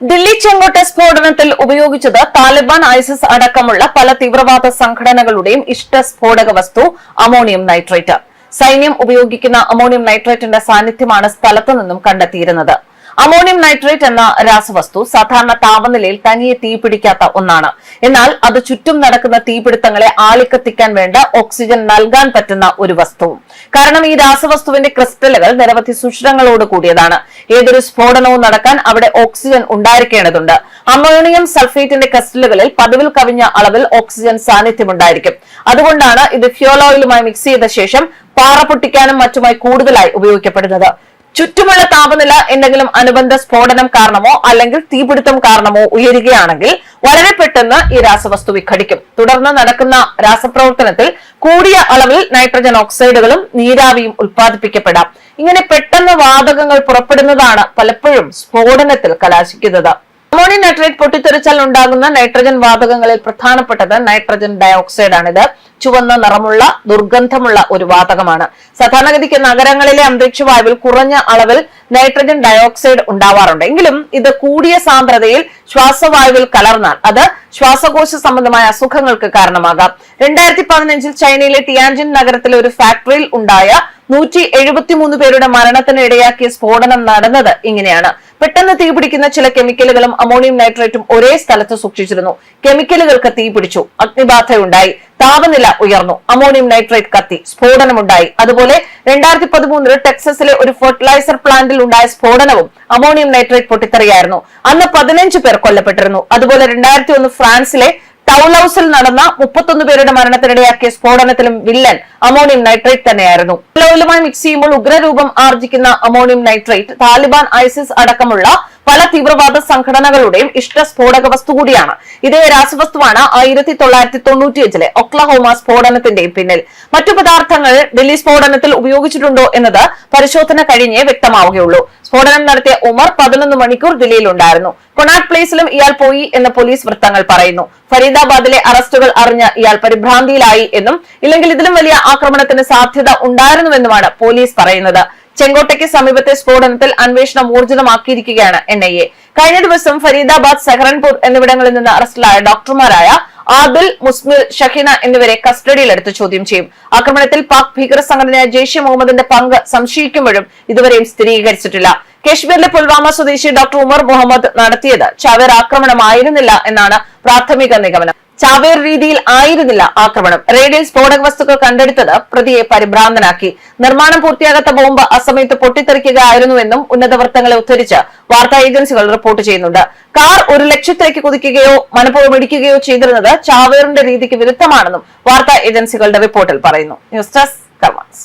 ദില്ലി ചെങ്കോട്ട സ്ഫോടനത്തിൽ ഉപയോഗിച്ചത് താലിബാൻ ഐസിസ് അടക്കമുള്ള പല തീവ്രവാദ സംഘടനകളുടെയും ഇഷ്ട സ്ഫോടക വസ്തു അമോണിയം നൈട്രേറ്റ്. സൈന്യം ഉപയോഗിക്കുന്ന അമോണിയം നൈട്രേറ്റിന്റെ സാന്നിധ്യമാണ് സ്ഥലത്തു നിന്നും കണ്ടെത്തിയിരുന്നത്. അമോണിയം നൈട്രേറ്റ് എന്ന രാസവസ്തു സാധാരണ താപനിലയിൽ തനിയെ തീപിടിക്കാത്ത ഒന്നാണ്. എന്നാൽ അത് ചുറ്റും നടക്കുന്ന തീപിടുത്തങ്ങളെ ആളിക്കത്തിക്കാൻ വേണ്ട ഓക്സിജൻ നൽകാൻ പറ്റുന്ന ഒരു വസ്തുവും കാരണം ഈ രാസവസ്തുവിന്റെ ക്രിസ്റ്റലുകൾ നിരവധി സുഷിരങ്ങളോട് കൂടിയതാണ്. ഏതൊരു സ്ഫോടനവും നടക്കാൻ അവിടെ ഓക്സിജൻ ഉണ്ടായിരിക്കേണ്ടതുണ്ട്. അമോണിയം സൾഫേറ്റിന്റെ ക്രിസ്റ്റലുകളിൽ പതിവിൽ കവിഞ്ഞ അളവിൽ ഓക്സിജൻ സാന്നിധ്യമുണ്ടായിരിക്കും. അതുകൊണ്ടാണ് ഇത് ഫ്യൂൾ ഓയിലുമായി മിക്സ് ചെയ്ത ശേഷം പാറ പൊട്ടിക്കാനും മറ്റുമായി കൂടുതലായി ഉപയോഗിക്കപ്പെടുന്നത്. ചുറ്റുമുള്ള താപനില എന്തെങ്കിലും അനുബന്ധ സ്ഫോടനം കാരണമോ അല്ലെങ്കിൽ തീപിടുത്തം കാരണമോ ഉയരുകയാണെങ്കിൽ വളരെ പെട്ടെന്ന് ഈ രാസവസ്തു വിഘടിക്കും. തുടർന്ന് നടക്കുന്ന രാസപ്രവർത്തനത്തിൽ കൂടിയ അളവിൽ നൈട്രജൻ ഓക്സൈഡുകളും നീരാവിയും ഉൽപ്പാദിപ്പിക്കപ്പെടാം. ഇങ്ങനെ പെട്ടെന്ന് വാതകങ്ങൾ പുറപ്പെടുന്നതാണ് പലപ്പോഴും സ്ഫോടനത്തിൽ കലാശിക്കുന്നത്. അമോണിയം നൈട്രേറ്റ് പൊട്ടിത്തെറിച്ചാൽ ഉണ്ടാകുന്ന നൈട്രജൻ വാതകങ്ങളിൽ പ്രധാനപ്പെട്ടത് നൈട്രജൻ ഡയോക്സൈഡ് ആണിത്. ചുവന്ന നിറമുള്ള ദുർഗന്ധമുള്ള ഒരു വാതകമാണ്. സാധാരണഗതിക്ക് നഗരങ്ങളിലെ അന്തരീക്ഷ വായുവിൽ കുറഞ്ഞ അളവിൽ നൈട്രജൻ ഡയോക്സൈഡ് ഉണ്ടാവാറുണ്ട്. എങ്കിലും ഇത് കൂടിയ സാന്ദ്രതയിൽ ശ്വാസവായുവിൽ കലർന്നാൽ അത് ശ്വാസകോശ സംബന്ധമായ അസുഖങ്ങൾക്ക് കാരണമാകാം. രണ്ടായിരത്തി പതിനഞ്ചിൽ ചൈനയിലെ ടിയാൻജിൻ നഗരത്തിലെ ഒരു ഫാക്ടറിയിൽ ഉണ്ടായ നൂറ്റി എഴുപത്തിമൂന്ന് പേരുടെ മരണത്തിന് ഇടയാക്കിയ സ്ഫോടനം നടന്നത് ഇങ്ങനെയാണ്. പെട്ടെന്ന് തീപിടിക്കുന്ന ചില കെമിക്കലുകളും അമോണിയം നൈട്രേറ്റും ഒരേ സ്ഥലത്ത് സൂക്ഷിച്ചിരുന്നു. കെമിക്കലുകൾക്ക് തീപിടിച്ചു അഗ്നിബാധയുണ്ടായി. താപനില ഉയർന്നു. അമോണിയം നൈട്രേറ്റ് കത്തി. സ്ഫോടനമുണ്ടായി. അതുപോലെ രണ്ടായിരത്തി പതിമൂന്നിൽ ടെക്സസിലെ ഒരു ഫെർട്ടിലൈസർ പ്ലാന്റിൽ ഉണ്ടായ സ്ഫോടനവും അമോണിയം നൈട്രേറ്റ് പൊട്ടിത്തെറിയായിരുന്നു. അന്ന് പതിനഞ്ച് പേർ കൊല്ലപ്പെട്ടിരുന്നു. അതുപോലെ രണ്ടായിരത്തി ഫ്രാൻസിലെ ടൗലൌസിൽ നടന്ന മുപ്പത്തൊന്ന് പേരുടെ മരണത്തിനിടയാക്കിയ സ്ഫോടനത്തിലും വില്ലൻ അമോണിയം നൈട്രേറ്റ് തന്നെയായിരുന്നു. ലോയിലുമായി മിക്സ് ചെയ്യുമ്പോൾ ഉഗ്രരൂപം ആർജിക്കുന്ന അമോണിയം നൈട്രേറ്റ് താലിബാൻ ഐസിസ് അടക്കമുള്ള പല തീവ്രവാദ സംഘടനകളുടെയും ഇഷ്ട സ്ഫോടക വസ്തു കൂടിയാണ്. ഇതേ രാസവസ്തുവാണ് ആയിരത്തി തൊള്ളായിരത്തി തൊണ്ണൂറ്റിയഞ്ചിലെ ഒക്ലഹോമ സ്ഫോടനത്തിന്റെയും പിന്നിൽ. മറ്റു പദാർത്ഥങ്ങൾ ഡൽഹി സ്ഫോടനത്തിൽ ഉപയോഗിച്ചിട്ടുണ്ടോ എന്നത് പരിശോധന കഴിഞ്ഞേ വ്യക്തമാവുകയുള്ളൂ. സ്ഫോടനം നടത്തിയ ഉമർ പതിനൊന്ന് മണിക്കൂർ ദില്ലിയിൽ ഉണ്ടായിരുന്നു കൊണാട്ട് പ്ലേസിലും ഇയാൾ പോയി എന്ന് പോലീസ് വൃത്തങ്ങൾ പറയുന്നു. ഫരീദാബാദിലെ അറസ്റ്റുകൾ അറിഞ്ഞ ഇയാൾ പരിഭ്രാന്തിയിലായി എന്നും ഇല്ലെങ്കിൽ ഇതിലും വലിയ ആക്രമണത്തിന് സാധ്യത ഉണ്ടായിരുന്നുവെന്നുമാണ് പോലീസ് പറയുന്നത്. ചെങ്കോട്ടയ്ക്ക് സമീപത്തെ സ്ഫോടനത്തിൽ അന്വേഷണം ഊർജിതമാക്കിയിരിക്കുകയാണ് എൻ ഐ എ. കഴിഞ്ഞ ദിവസം ഫരീദാബാദ് സഹറൻപൂർ എന്നിവിടങ്ങളിൽ നിന്ന് അറസ്റ്റിലായ ഡോക്ടർമാരായ ആദിൽ മുസ്മിൽ ഷഹീന എന്നിവരെ കസ്റ്റഡിയിലെടുത്ത് ചോദ്യം ചെയ്യും. ആക്രമണത്തിൽ പാക് ഭീകര സംഘടനയായ ജെയ്ഷെ മുഹമ്മദിന്റെ പങ്ക് സംശയിക്കുമ്പോഴും ഇതുവരെയും സ്ഥിരീകരിച്ചിട്ടില്ല. കശ്മീരിലെ പുൽവാമ സ്വദേശി ഡോക്ടർ ഉമർ മുഹമ്മദ് നടത്തിയത് ചാവേർ ആക്രമണമായിരുന്നില്ല എന്നാണ് പ്രാഥമിക നിഗമനം. ചാവേർ രീതിയിൽ ആയിരുന്നില്ല ആക്രമണം. റെയ്ഡിൽ സ്ഫോടക വസ്തുക്കൾ കണ്ടെടുത്തത് പ്രതിയെ പരിഭ്രാന്തനാക്കി. നിർമ്മാണം പൂർത്തിയാകാത്ത ബോംബ് അസമയത്ത് പൊട്ടിത്തെറിക്കുകയായിരുന്നുവെന്നും ഉന്നത വൃത്തങ്ങളെ ഉദ്ധരിച്ച് വാർത്താ ഏജൻസികൾ റിപ്പോർട്ട് ചെയ്യുന്നുണ്ട്. കാർ ഒരു ലക്ഷ്യത്തിലേക്ക് കുതിക്കുകയോ മനഃപൂർവം ഇടിക്കുകയോ ചെയ്തിരുന്നത് ചാവേറിന്റെ രീതിക്ക് വിരുദ്ധമാണെന്നും വാർത്താ ഏജൻസികളുടെ റിപ്പോർട്ടിൽ പറയുന്നു. News desk കർമാൻസ്.